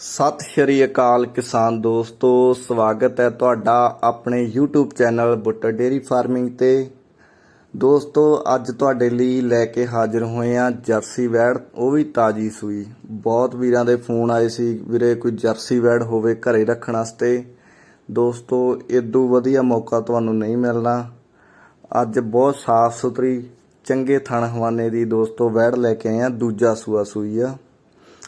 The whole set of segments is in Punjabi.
ਸਤਿ ਸ਼੍ਰੀ ਅਕਾਲ ਕਿਸਾਨ ਦੋਸਤੋ, ਸਵਾਗਤ ਹੈ ਤੁਹਾਡਾ ਆਪਣੇ YouTube channel Buttar dairy farming ਤੇ। ਦੋਸਤੋ, ਅੱਜ ਤੁਹਾਡੇ ਲਈ ਲੈ ਕੇ ਹਾਜ਼ਰ ਹੋਏ ਆ ਜਰਸੀ ਵੈੜ, ਉਹ ਵੀ ਤਾਜੀ ਸੂਈ। ਬਹੁਤ ਵੀਰਾਂ ਦੇ ਫੋਨ ਆਏ ਸੀ, ਵੀਰੇ ਕੋਈ ਜਰਸੀ ਵੈੜ ਹੋਵੇ ਘਰੇ ਰੱਖਣ ਵਾਸਤੇ। ਦੋਸਤੋ ਇਦੋਂ ਵਧੀਆ ਮੌਕਾ ਤੁਹਾਨੂੰ ਨਹੀਂ ਮਿਲਣਾ। ਅੱਜ ਬਹੁਤ ਸਾਫ਼ ਸੁਥਰੀ ਚੰਗੇ ਥਣ ਹਵਾਨੇ ਦੀ ਦੋਸਤੋ ਵੈੜ ਲੈ ਕੇ ਆਏ ਆ ਦੂਜਾ ਸੂਆ ਸੂਈ ਆ।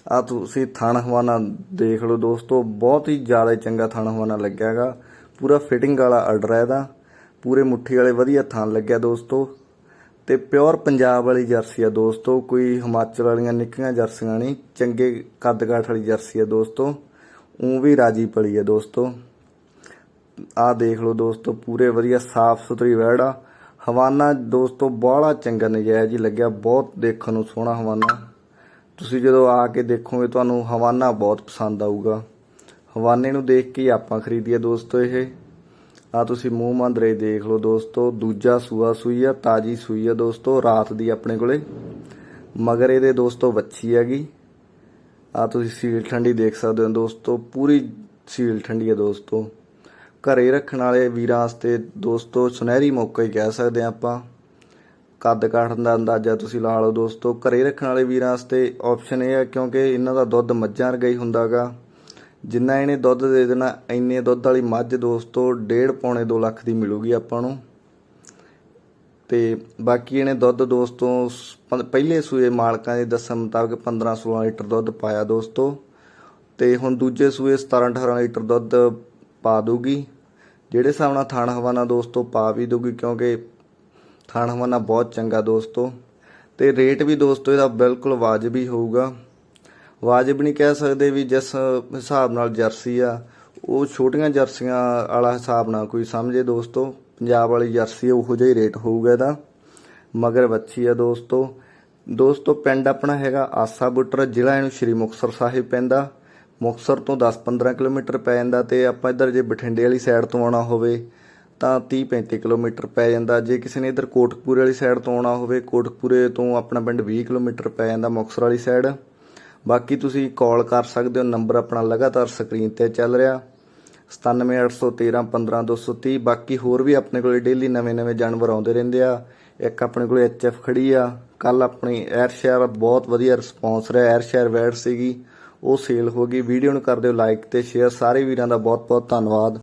ਆ ਤੁਸੀਂ ਥਣ ਹਵਾਨਾ ਦੇਖ ਲਓ ਦੋਸਤੋ, ਬਹੁਤ ਹੀ ਜ਼ਿਆਦਾ ਚੰਗਾ ਥਣ ਹਵਾਨਾ ਲੱਗਿਆ ਹੈਗਾ। ਪੂਰਾ ਫਿਟਿੰਗ ਵਾਲਾ ਆਰਡਰ ਹੈ ਇਹਦਾ। ਪੂਰੇ ਮੁੱਠੀ ਵਾਲੇ ਵਧੀਆ ਥਣ ਲੱਗਿਆ ਦੋਸਤੋ। ਤੇ ਪਿਓਰ ਪੰਜਾਬ ਵਾਲੀ ਜਰਸੀ ਆ ਦੋਸਤੋ, ਕੋਈ ਹਿਮਾਚਲ ਵਾਲੀਆਂ ਨਿੱਕੀਆਂ ਜਰਸੀਆਂ ਨਹੀਂ, ਚੰਗੇ ਕੱਦ ਕਾਠ ਵਾਲੀ ਜਰਸੀ ਆ ਦੋਸਤੋ। ਉਹ ਵੀ ਰਾਜੀ ਪਲੀ ਆ ਦੋਸਤੋ। ਆ ਦੇਖ ਲਓ ਦੋਸਤੋ, ਪੂਰੇ ਵਧੀਆ ਸਾਫ਼ ਸੁਥਰੀ ਵੈੜ ਆ। ਹਵਾਨਾ ਦੋਸਤੋ, ਬਾਹਲਾ ਚੰਗਾ ਨਜਾਇਜ਼ ਹੀ ਲੱਗਿਆ, ਬਹੁਤ ਦੇਖਣ ਨੂੰ ਸੋਹਣਾ ਹਵਾਨਾ। ਤੁਸੀਂ ਜਦੋਂ ਆ ਕੇ ਦੇਖੋਗੇ, ਤੁਹਾਨੂੰ ਹਵਾਨਾ ਬਹੁਤ ਪਸੰਦ ਆਊਗਾ। ਹਵਾਨੇ ਨੂੰ ਦੇਖ ਕੇ ਹੀ ਆਪਾਂ ਖਰੀਦੀਏ ਦੋਸਤੋ ਇਹ। ਆ ਤੁਸੀਂ ਮੂੰਹ ਮੰਦਰੇ ਦੇਖ ਲਓ ਦੋਸਤੋ, ਦੂਜਾ ਸੂਆ ਸੂਈ ਆ, ਤਾਜੀ ਸੂਈ ਆ ਦੋਸਤੋ, ਰਾਤ ਦੀ ਆਪਣੇ ਕੋਲੇ। ਮਗਰ ਇਹਦੇ ਦੋਸਤੋ ਵੱਛੀ ਹੈਗੀ। ਆ ਤੁਸੀਂ ਸੀਲ ਠੰਡੀ ਦੇਖ ਸਕਦੇ ਹੋ ਦੋਸਤੋ, ਪੂਰੀ ਸੀਲ ਠੰਡੀ ਹੈ ਦੋਸਤੋ। ਘਰੇ ਰੱਖਣ ਵਾਲੇ ਵੀਰਾਂ ਵਾਸਤੇ ਦੋਸਤੋ ਸੁਨਹਿਰੀ ਮੌਕਾ ਹੀ ਕਹਿ ਸਕਦੇ ਹਾਂ ਆਪਾਂ। ਕੱਦ ਕਾਠ ਦਾ ਅੰਦਾਜ਼ਾ ਤੁਸੀਂ ਲਾ ਲਓ ਦੋਸਤੋ। ਘਰੇ ਰੱਖਣ ਵਾਲੇ ਵੀਰਾਂ ਵਾਸਤੇ ਆਪਸ਼ਨ ਇਹ ਹੈ ਕਿਉਂਕਿ ਇਹਨਾਂ ਦਾ ਦੁੱਧ ਮੱਝਾਂ ਵਰਗਾ ਹੀ ਹੁੰਦਾਗਾ। ਜਿੰਨਾ ਇਹਨੇ ਦੁੱਧ ਦੇ ਦੇਣਾ, ਇੰਨੇ ਦੁੱਧ ਵਾਲੀ ਮੱਝ ਦੋਸਤੋ 1.5 ਪੌਣੇ 2 ਲੱਖ ਦੀ ਮਿਲੂਗੀ ਆਪਾਂ ਨੂੰ। ਤੇ ਬਾਕੀ ਇਹਨੇ ਦੁੱਧ ਦੋਸਤੋ ਸ- ਪਹਿਲੇ ਸੂਏ ਮਾਲਕਾਂ ਦੇ ਦੱਸਣ ਮੁਤਾਬਕ 15 16 ਲੀਟਰ ਦੁੱਧ ਪਾਇਆ ਦੋਸਤੋ। ਤੇ ਹੁਣ ਦੂਜੇ ਸੂਏ 17 18 ਲੀਟਰ ਦੁੱਧ ਪਾ ਦੂਗੀ ਜਿਹੜੇ ਹਿਸਾਬ ਨਾਲ ਥਾਣ ਹਵਾਨਾ ਦੋਸਤੋ ਪਾ ਵੀ ਦੂਗੀ ਕਿਉਂਕਿ ਥਾਣ ਹਵਾਨਾ ਬਹੁਤ ਚੰਗਾ ਦੋਸਤੋ। ਤੇ ਰੇਟ ਵੀ ਦੋਸਤੋ, ਇਹਦਾ ਬਿਲਕੁਲ ਵਾਜਬੀ ਹੋਊਗਾ। ਵਾਜਬ ਨਹੀਂ ਕਹਿ ਸਕਦੇ ਵੀ ਜਿਸ ਹਿਸਾਬ ਨਾਲ ਜਰਸੀ ਆ, ਉਹ ਛੋਟੀਆਂ ਜਰਸੀਆਂ ਵਾਲਾ ਹਿਸਾਬ ਨਾਲ ਕੋਈ ਸਮਝੇ ਦੋਸਤੋ। ਪੰਜਾਬ ਵਾਲੀ ਜਰਸੀ ਉਹੋ ਜਿਹਾ ਹੀ ਰੇਟ ਹੋਊਗਾ ਇਹਦਾ। ਮਗਰ ਬੱਚੀ ਆ ਦੋਸਤੋ। ਦੋਸਤੋ, ਪਿੰਡ ਆਪਣਾ ਹੈਗਾ ਆਸਾ ਬੁੱਟਰ, ਜ਼ਿਲ੍ਹਾ ਇਹਨੂੰ ਸ਼੍ਰੀ ਮੁਕਤਸਰ ਸਾਹਿਬ ਪੈਂਦਾ। ਮੁਕਤਸਰ ਤੋਂ 10-15 ਕਿਲੋਮੀਟਰ ਪੈ ਜਾਂਦਾ ਤੇ ਆਪਾਂ ਇੱਧਰ ਜੇ ਬਠਿੰਡੇ ਵਾਲੀ ਸਾਈਡ ਤੋਂ ਆਉਣਾ ਹੋਵੇ ਤਾਂ 30-35 ਕਿਲੋਮੀਟਰ ਪੈ ਜਾਂਦਾ। ਜੇ ਕਿਸੇ ਨੇ ਇੱਧਰ ਕੋਟਕਪੂਰੇ ਵਾਲੀ ਸਾਈਡ ਤੋਂ ਆਉਣਾ ਹੋਵੇ, ਕੋਟਕਪੂਰੇ ਤੋਂ ਆਪਣਾ ਪਿੰਡ 20 ਕਿਲੋਮੀਟਰ ਪੈ ਜਾਂਦਾ ਮੁਕਤਸਰ ਵਾਲੀ ਸਾਈਡ ਬਾਕੀ ਤੁਸੀਂ ਕਾਲ ਕਰ ਸਕਦੇ ਹੋ ਨੰਬਰ ਆਪਣਾ ਲਗਾਤਾਰ ਸਕਰੀਨ ਤੇ ਚੱਲ ਰਿਹਾ। 9781315230 ਬਾਕੀ ਹੋਰ ਵੀ ਆਪਣੇ ਕੋਲੇ ਡੇਲੀ ਨਵੇਂ-ਨਵੇਂ ਜਾਨਵਰ ਆਉਂਦੇ ਰਹਿੰਦੇ ਆ। ਇੱਕ ਆਪਣੇ ਕੋਲੇ ਐਚਐਫ ਖੜੀ ਆ। ਕੱਲ ਆਪਣੀ 에ਅਰ ਸ਼ੇਅਰ ਬਹੁਤ ਵਧੀਆ ਰਿਸਪੌਂਸ ਰਿਹਾ। 에ਅਰ ਵੈਡ ਸੀਗੀ। ਉਹ ਸੇਲ ਹੋ ਗਈ। ਵੀਡੀਓ ਨੂੰ ਕਰ ਦਿਓ ਲਾਈਕ ਤੇ ਸ਼ੇਅਰ ਸਾਰੇ ਵੀਰਾਂ ਦਾ ਬਹੁਤ-ਬਹੁਤ ਧੰਨਵਾਦ।